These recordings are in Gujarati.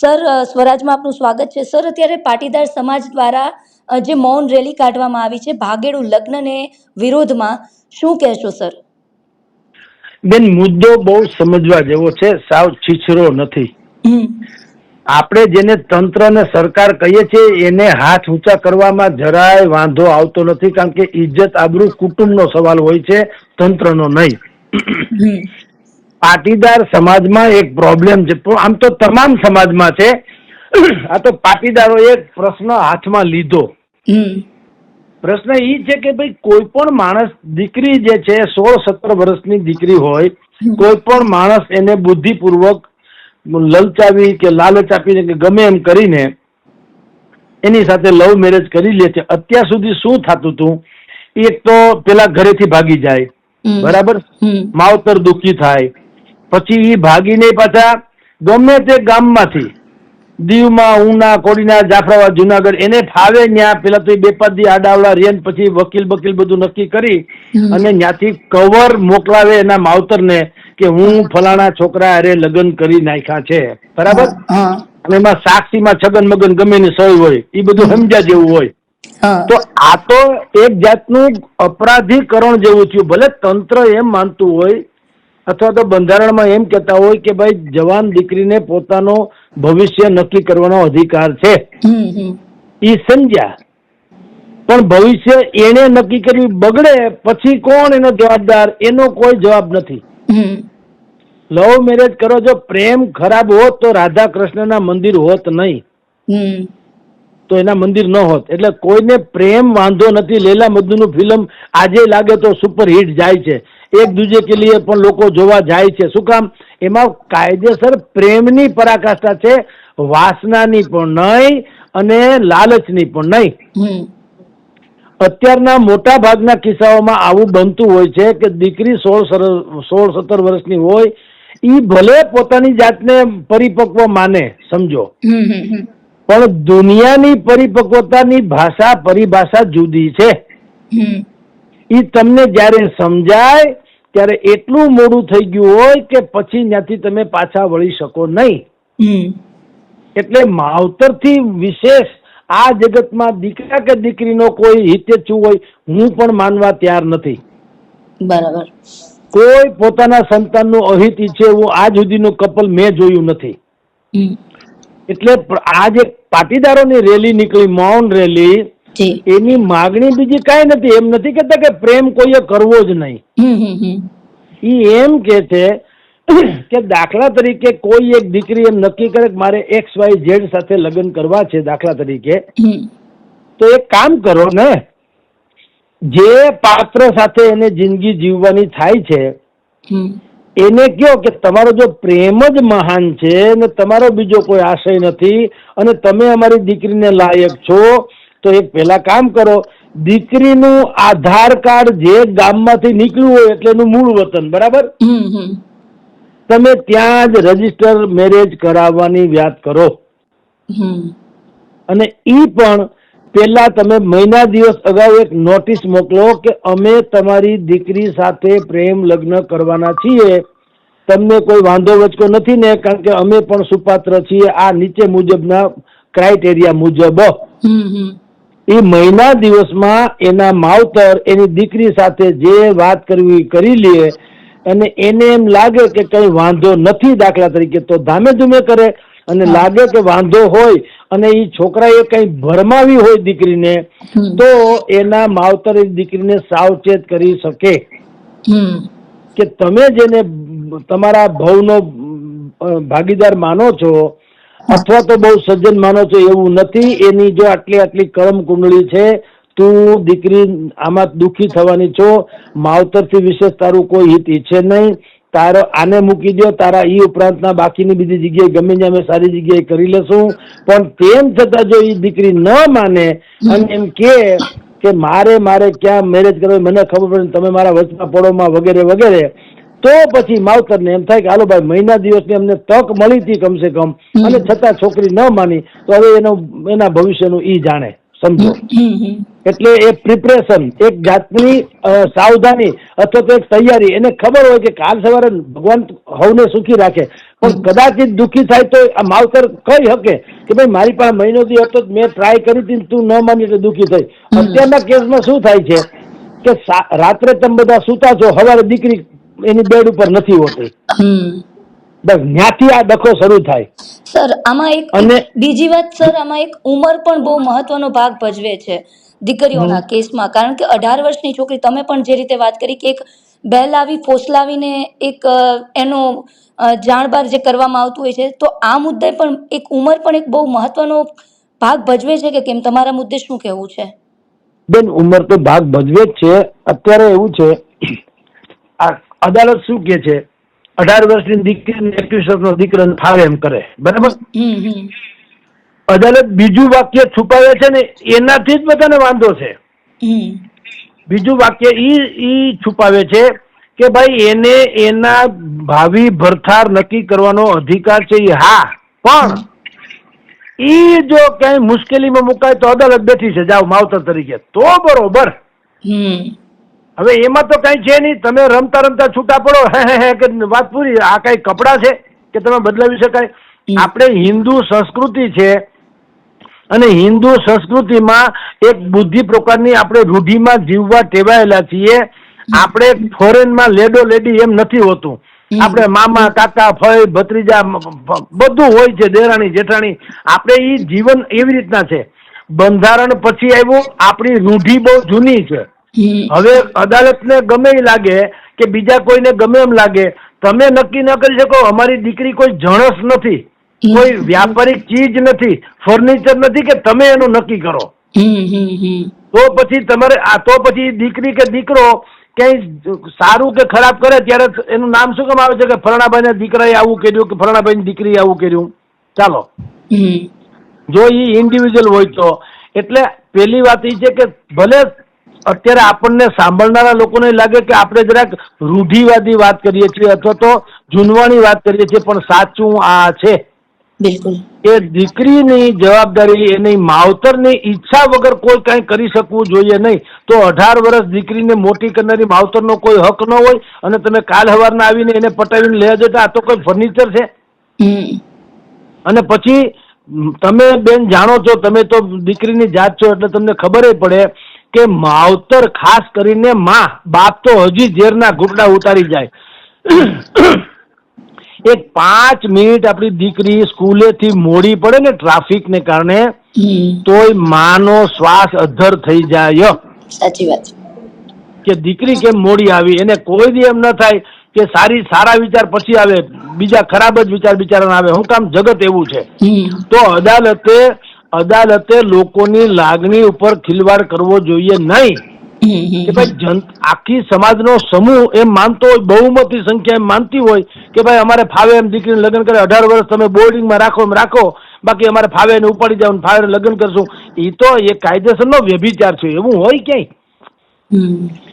સર સ્વરાજમાં આપનું સ્વાગત છે. સર અત્યારે પાટીદાર સમાજ દ્વારા જે મૌન રેલી કાઢવામાં આવી છે ભાગેડુ લગ્નને વિરોધમાં શું કહેશો સર? બેન મુદ્દો બહુ સમજવા જેવો છે સાવ છીછરો નથી. આપણે જેને તંત્ર અને સરકાર કહીએ છીએ એને હાથ ઊંચા કરવામાં જરાય વાંધો આવતો નથી કારણ કે ઇજ્જત આબરૂ કુટુંબનો સવાલ હોય છે તંત્રનો નહીં. પાટીદાર સમાજમાં એક પ્રોબ્લેમ છે. આમ તો તમામ સમાજમાં છે. આ તો પાટીદારો એક પ્રશ્ન હાથમાં લીધો. પ્રશ્ન એ છે કે ભાઈ કોઈ પણ માણસ દીકરી જે છે સોળ સત્તર વર્ષની દીકરી હોય કોઈ પણ માણસ એને બુદ્ધિપૂર્વક લલચાવી કે લાલચ આપીને કે ગમે એમ કરીને એની સાથે લવ મેરેજ કરી લે છે. અત્યાર સુધી શું થતું હતું? એક તો પેલા ઘરેથી ભાગી જાય. બરાબર? માવતર દુઃખી થાય. પછી એ ભાગીને પાછા ગમે તે ગામમાંથી દીવમાં ઉના કોડીના જાફરાબાદ જુનાગઢ એને ફાવે ત્યાં પેલા તો બે પાંચ દી આડાવડા રેન પછી વકીલ બકીલ બધું નક્કી કરી અને ત્યાંથી કવર મોકલાવે એના માવતરને કે હું ફલાણા છોકરા અરે લગ્ન કરી નાખ્યા છે. બરાબર? અને એમાં સાક્ષીમાં છગન મગન ગમે ને સહી હોય એ બધું સમજ્યા જેવું હોય. તો આ તો એક જાતનું અપરાધીકરણ જેવું થયું. ભલે તંત્ર એમ માનતું હોય અથવા તો બંધારણમાં એમ કહેતા હોય કે ભાઈ જવાન દીકરીને પોતાનો ભવિષ્ય નક્કી કરવાનો અધિકાર છે. એ સમજ્યા. પણ ભવિષ્ય એને નક્કી કરવી બગડે પછી કોણ એનો જવાબદાર? એનો કોઈ જવાબ નથી. લવ મેરેજ કરો જો પ્રેમ ખરાબ હોત તો રાધા કૃષ્ણના મંદિર હોત નહીં. તો એના મંદિર ન હોત. એટલે કોઈને પ્રેમ વાંધો નથી. લેલા નું ફિલ્મ આજે લાગે તો સુપરહિટ જાય છે. એક દૂજે કે લીએ પણ લોકો જોવા જાય છે. શું કામ? એમાં કાયદેસર પ્રેમની પરાકાષ્ઠા છે વાસનાની પણ નહીં અને લાલચની પણ નહીં. અત્યારના મોટા ભાગના કિસ્સાઓમાં આવું બનતું હોય છે કે દીકરી સોળ સોળ સત્તર વર્ષની હોય એ ભલે પોતાની જાતને પરિપક્વ માને સમજો. પણ દુનિયાની પરિપક્વતાની ભાષા પરિભાષા જુદી છે. એ તમને જ્યારે સમજાય ત્યારે એટલું મોડું થઈ ગયું હોય કે પછી ત્યાંથી તમે પાછા વળી શકો નહીં. એટલે એટલે માવતરથી વિશેષ આ જગતમાં દીકરા કે દીકરીનો કોઈ હિતેચ્છુ હોય હું પણ માનવા તૈયાર નથી. બરાબર. કોઈ પોતાના સંતાનનું અહિત ઈચ્છે એવું આજ સુધીનું કપલ મેં જોયું નથી. એટલે આ જે પાટીદારોની રેલી નીકળી મૌન રેલી એની માગણી બીજી કઈ નથી. એમ નથી કેતા કે પ્રેમ કોઈએ કરવો જ નહીં. ઈ એમ કે છે કે દાખલા તરીકે કોઈ એક દીકરી એમ નક્કી કરે કે મારે એક્સ વાય ઝેડ સાથે લગ્ન કરવા છે દાખલા તરીકે તો એક કામ કરો ને જે પાત્ર સાથે એને જિંદગી જીવવાની થાય છે એને કયો કે તમારો જો પ્રેમ જ મહાન છે ને તમારો બીજો કોઈ આશય નથી અને તમે અમારી દીકરીને લાયક છો તો એક પહેલા કામ કરો દીકરીનું આધાર કાર્ડ જે ગામમાંથી નીકળ્યું હોય એટલે એનું મૂળ વતન બરાબર? તમે ત્યાં જ રજિસ્ટર મેરેજ કરાવવાની વાત કરો. અને ઈ પણ પેલા તમે મહિના દિવસ અગાઉ એક નોટિસ મોકલો કે અમે તમારી દીકરી સાથે પ્રેમ લગ્ન કરવાના છીએ. તમને કોઈ વાંધો વચકો નથી ને કારણ કે અમે પણ સુપાત્ર છીએ આ નીચે મુજબના ક્રાઇટેરિયા મુજબ. એ મહિના દિવસમાં એના માવતર એની દીકરી સાથે જે વાત કરવી કરી લે અને એને એમ લાગે કે કઈ વાંધો નથી દાખલા તરીકે તો ધામે ધૂમે કરે અને લાગે કે વાંધો હોય અને એ છોકરાએ કઈ ભરમાવી હોય દીકરીને. તો એના માવતર એ દીકરીને સાવચેત કરી શકે. કે તમે જેને તમારા ભવનો ભાગીદાર માનો છો અથવા તો બહુ સજ્જન માનો છો એવું નથી. એની જો આટલી આટલી કરમ કુંડળી છે, તું દીકરી આમાં દુઃખી થવાની છો, માવતરથી વિશેષ તારું કોઈ હિત ઈચ્છે નહીં. તારો આને મૂકી દો તારા એ ઉપરાંતના બાકીની બીજી જગ્યાએ ગમે ત્યાં અમે સારી જગ્યાએ કરી લેશું. પણ તેમ છતાં જો એ દીકરી ન માને અને એમ કે કે મારે મારે ક્યાં મેરેજ કરવી મને ખબર પડે તમે મારા વચમાં પડોમાં વગેરે વગેરે તો પછી માવતરને એમ થાય કે હાલો ભાઈ મહિના દિવસની અમને તક મળી હતી કમસે કમ. અને છતાં છોકરી ન માની તો હવે એનો એના ભવિષ્યનું ઈ જાણે સમજો. એટલે એ પ્રિપરેશન એક જાતની સાવધાની અથવા તો એક તૈયારી એને ખબર હોય કે કાલ સવારે ભગવાન હવને સુખી રાખે. પણ કદાચિત દુઃખી થાય તો આ માવતર કહી શકે કે ભાઈ મારી પાસે મહિનો દી હતો મેં ટ્રાય કરી હતી તું ન માની એટલે દુઃખી થઈ. અત્યારના કેસમાં શું થાય છે? કે રાત્રે તમે બધા સૂતા છો સવારે દીકરી એની બેડ ઉપર નથી હોતી. બસ ત્યાંથી આ ડખો શરૂ થાય. સર આમાં એક અને- બીજી વાત સર આમાં એક ઉંમર પણ બહુ મહત્વનો ભાગ ભજવે છે દીકરીઓના કેસમાં. કારણ કે અઢાર વર્ષની છોકરી તમે પણ જે રીતે વાત કરી કે એક બેલ આવી ફોસલાવીને એક એનો જાણબાર જે કરવામાં આવતું હોય છે તો આ મુદ્દે પણ એક ઉંમર પણ એક બહુ મહત્વનો ભાગ ભજવે છે કે કેમ? તમારા મુદ્દે શું કહેવું છે? બેન ઉંમર તો ભાગ ભજવે જ છે. અત્યારે એવું છે આ અદાલત શું કે છે? અઢાર વર્ષની દીકરીને એકવીસ વર્ષનો દીકરો ફાવે એમ કરે. બરાબર? અદાલત બીજું વાક્ય છુપાવે છે ને એનાથી જ બધાને વાંધો છે. બીજું વાક્ય ઈ ઈ છુપાવે છે કે ભાઈ એને એના ભાવિ ભરથાર નક્કી કરવાનો અધિકાર છે એ હા. પણ ઈ જો ક્યાંય મુશ્કેલીમાં મુકાય તો અદાલત બેઠી છે જાઓ માવતર તરીકે. તો બરોબર. હવે એમાં તો કઈ છે નહીં. તમે રમતા રમતા છૂટા પડો. હે હે હે કે વાત પૂરી. આ કઈ કપડાં છે કે તમે બદલાવી શકાય? આપણે હિન્દુ સંસ્કૃતિ છે અને હિન્દુ સંસ્કૃતિમાં એક બુદ્ધિ પ્રકારની આપણે રૂઢિમાં જીવવા ટેવાયેલા છીએ. આપણે ફોરેનમાં લેડો લેડી એમ નથી હોતું. આપણે મામા કાકા ફય ભત્રીજા બધું હોય છે દેરાણી જેઠાણી. આપણે ઈ જીવન એવી રીતના છે. બંધારણ પછી આવ્યું. આપણી રૂઢિ બહુ જૂની છે. હવે અદાલતને ગમે એ લાગે કે બીજા કોઈને ગમે એમ લાગે તમે નક્કી ન કરી શકો અમારી દીકરી કોઈ જણસ નથી કોઈ વ્યાપારિક ચીજ નથી ફર્નિચર નથી કે તમે એનું નક્કી કરો. તો પછી તમારે આ તો પછી દીકરી કે દીકરો ક્યાંય સારું કે ખરાબ કરે ત્યારે એનું નામ શું કામ આવે છે કે ફરણાભાઈ ને દીકરાએ આવું કર્યું કે ફરણાભાઈની દીકરીએ આવું કર્યું? ચાલો. જો એ ઇન્ડિવિજ્યુઅલ હોય તો એટલે પેલી વાત એ છે કે ભલે અત્યારે આપણને સાંભળનારા લોકોને લાગે કે આપણે જરાક રૂઢિવાદી વાત કરીએ છીએ અથવા તો જૂનવાણી વાત કરીએ છીએ પણ સાચું આ છે. બિલકુલ. કે દીકરીની જવાબદારી એની માવતરની ઈચ્છા વગર કોઈ કાંઈ કરી શકવું જોઈએ નહીં. તો અઢાર વર્ષ દીકરીને મોટી કરનારી માવતરનો કોઈ હક ન હોય અને તમે કાલ હવારના આવીને એને પટાવીને લઈ જતા આ તો કોઈ ફર્નિચર છે. અને પછી તમે બેન જાણો છો તમે તો દીકરીની જાત છો એટલે તમને ખબર પડે કે માવતર ખાસ કરીને માં બાપ તો હજી ઝેરના ઘૂંટડા ઉતારી જાય. એક પાંચ મિનિટ આપણી દીકરી સ્કૂલેથી મોડી પડે ને ટ્રાફિકને કારણે તોય માનો શ્વાસ અધ્ધર થઈ જાય. સાચી વાત. કે દીકરી કેમ મોડી આવી? એને કોઈ દી એમ ન થાય કે સારી સારા વિચાર પછી આવે. બીજા ખરાબ જ વિચાર બિચારાને આવે. હું કામ જગત એવું છે. તો અદાલતે અદાલતે લોકોની લાગણી ઉપર ખિલવાડ કરવો જોઈએ નહીં. કે ભાઈ જન આખી સમાજનો સમૂહ એમ માનતો હોય બહુમતી સંખ્યા એમ માનતી હોય કે ભાઈ અમારે ફાવે એમ દીકરીને લગ્ન કરે અઢાર વર્ષ તમે બોર્ડિંગમાં રાખો એમ રાખો બાકી અમારે ફાવે એને ઉપાડી જાવ ફાવે લગ્ન કરશું. એ તો એ કાયદેસરનો વ્યભિચાર છે એવું હોય ક્યાંય?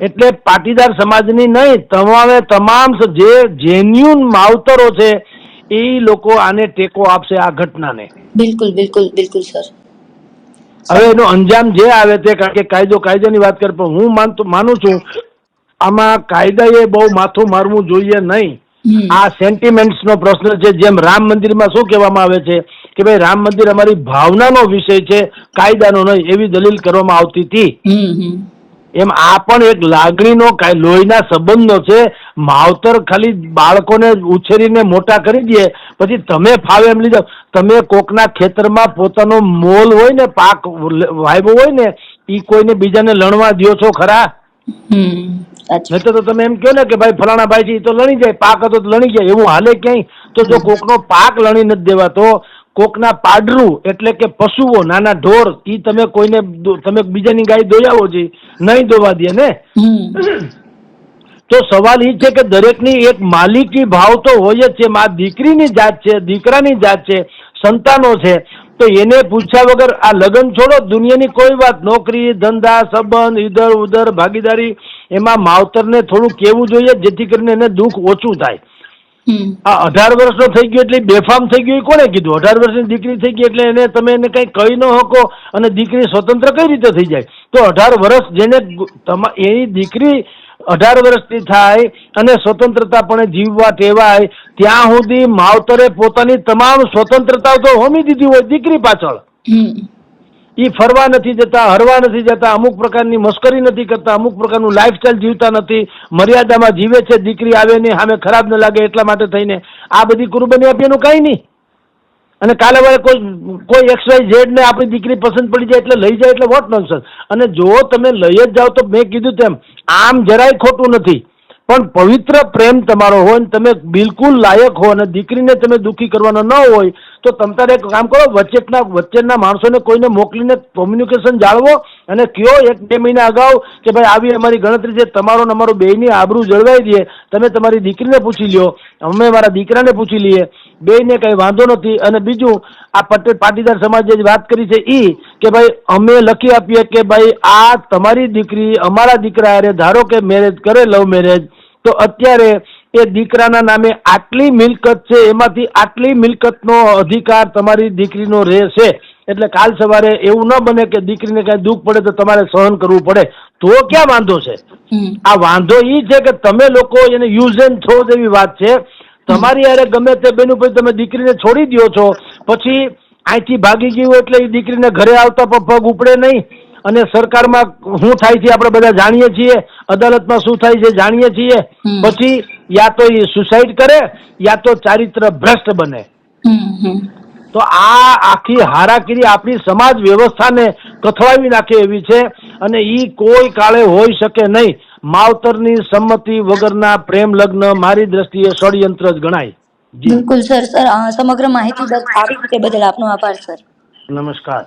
એટલે પાટીદાર સમાજની નહીં તમામે તમામ જે જેન્યુન માવતરો છે એ લોકો આને ટેકો આપશે આ ઘટનાને. બિલકુલ બિલકુલ બિલકુલ સર. હવે એનો અંજામ જે આવે તે કારણ કે કાયદો કાયદાની વાત કરે પણ હું માનતો માનું છું આમાં કાયદાએ બહુ માથું મારવું જોઈએ નહીં. આ સેન્ટિમેન્ટ્સ નો પ્રશ્ન છે જેમ રામ મંદિરમાં શું કહેવામાં આવે છે કે ભાઈ રામ મંદિર અમારી ભાવનાનો વિષય છે કાયદાનો નહીં એવી દલીલ કરવામાં આવતી હતી. એમ આ પણ એક લાગણીનો લોહીના સંબંધનો છે માવતર ખાલી બાળકોને ઉછેરીને મોટા કરી દે પછી તમે ફાવે એમ લીધો. તમે કોકના ખેતરમાં પોતાનો મોલ હોય ને પાક વાયબો હોય ને એ કોઈને બીજાને લણવા દો છો ખરા? હમ નહીં તો તમે એમ કહો ને કે ભાઈ ફલાણા ભાઈ છે એ તો લણી જાય પાક હતો તો લણી જાય એવું હાલે ક્યાંય? તો જો કોકનો પાક લણી નથી દેવાતો કોકના પાડરું એટલે કે પશુઓ નાના ઢોર એ તમે કોઈને તમે બીજાની ગાય દોયાવો છે નહીં દોવા દે ને? તો સવાલ એ છે કે દરેકની એક માલિકી ભાવ તો હોય જ છે મા દીકરીની જાત છે દીકરાની જાત છે સંતાનો છે તો એને પૂછ્યા વગર આ લગ્ન છોડો દુનિયાની કોઈ વાત નોકરી ધંધા સંબંધ ઈધર ઉધર ભાગીદારી એમાં માવતરને થોડું કેવું જોઈએ જેથી કરીને એને દુઃખ ઓછું થાય. આ અઢાર વર્ષનો થઈ ગયો એટલે બેફામ થઈ ગયો કોણે કીધું? અઢાર વર્ષની દીકરી થઈ ગઈ એટલે એને તમે એને કંઈ કહી ન શકો અને દીકરી સ્વતંત્ર કઈ રીતે થઈ જાય? તો અઢાર વર્ષ જેને એની દીકરી અઢાર વર્ષની થાય અને સ્વતંત્રતાપણે જીવવા ટેવાય ત્યાં સુધી માવતરે પોતાની તમામ સ્વતંત્રતા તો હોમી દીધી હોય દીકરી પાછળ. એ ફરવા નથી જતા હરવા નથી જતા અમુક પ્રકારની મસ્કરી નથી કરતા અમુક પ્રકારનું લાઈફસ્ટાઈલ જીવતા નથી મર્યાદામાં જીવે છે દીકરી આવે નહીં સામે ખરાબ ન લાગે એટલા માટે થઈને આ બધી કુરબાની આપી એનું કાંઈ નહીં. અને કાલે વાળે કોઈ કોઈ એક્સ વાય ઝેડ ને આપણી દીકરી પસંદ પડી જાય એટલે લઈ જાય એટલે વોટ નોનસેન્સ અને જો તમે લઈ જ જાઓ તો મેં કીધું તેમ, આમ જરાય ખોટું નથી. પણ પવિત્ર પ્રેમ તમારો હોય ને તમે બિલકુલ લાયક હો અને દીકરીને તમે દુઃખી કરવાનો ન હોય, તો તમ તારે એક કામ કરો, વચ્ચેના વચ્ચેના માણસોને કોઈને મોકલીને કોમ્યુનિકેશન જાળવો અને કયો એક બે મહિના અગાઉ કે ભાઈ આવી અમારી ગણતરી છે, તમારો અમારો બેયની આબરૂ જળવાઈ દે, તમે તમારી દીકરીને પૂછી લ્યો, અમે મારા દીકરાને પૂછી લઈએ. બેયને કંઈ વાંધો નથી. અને બીજું આ પટેલ પાટીદાર સમાજે જે વાત કરી છે એ કે ભાઈ અમે લખી આપીએ કે ભાઈ આ તમારી દીકરી અમારા દીકરા અરે ધારો કે મેરેજ કરે લવ મેરેજ તો અત્યારે એ દીકરાના નામે આટલી મિલકત છે એમાંથી આટલી મિલકતનો અધિકાર તમારી દીકરીનો રહેશે. એટલે કાલ સવારે એવું ન બને કે દીકરીને કઈ દુઃખ પડે તો તમારે સહન કરવું પડે. તો ક્યાં વાંધો છે? આ વાંધો ઈ છે કે તમે લોકો એને યુઝ એન્ડ થ્રો જેવી વાત છે. તમારી યારે ગમે તે બેનું પછી તમે દીકરીને છોડી દ્યો છો. પછી અહીંથી ભાગી ગયું એટલે એ દીકરીને ઘરે આવતા પણ પગ ઉપડે નહીં. અને સરકારમાં શું થાય છે આપણે બધા જાણીએ છીએ. અદાલતમાં શું થાય છે જાણીએ છીએ. પછી યા તો એ સુસાઇડ કરે યા તો ચારિત્ર ભ્રષ્ટ બને. તો આ આખી હારાકીરી આપણી સમાજ વ્યવસ્થાને કથળાવી નાખે એવી છે. અને ઈ કોઈ કાળે હોઈ શકે નહીં. માવતરની સંમતિ વગરના પ્રેમ લગ્ન મારી દ્રષ્ટિએ ષડયંત્ર જ ગણાય. બિલકુલ સર. સર સમગ્ર માહિતી આપી બદલ આપનો આભાર સર. નમસ્કાર.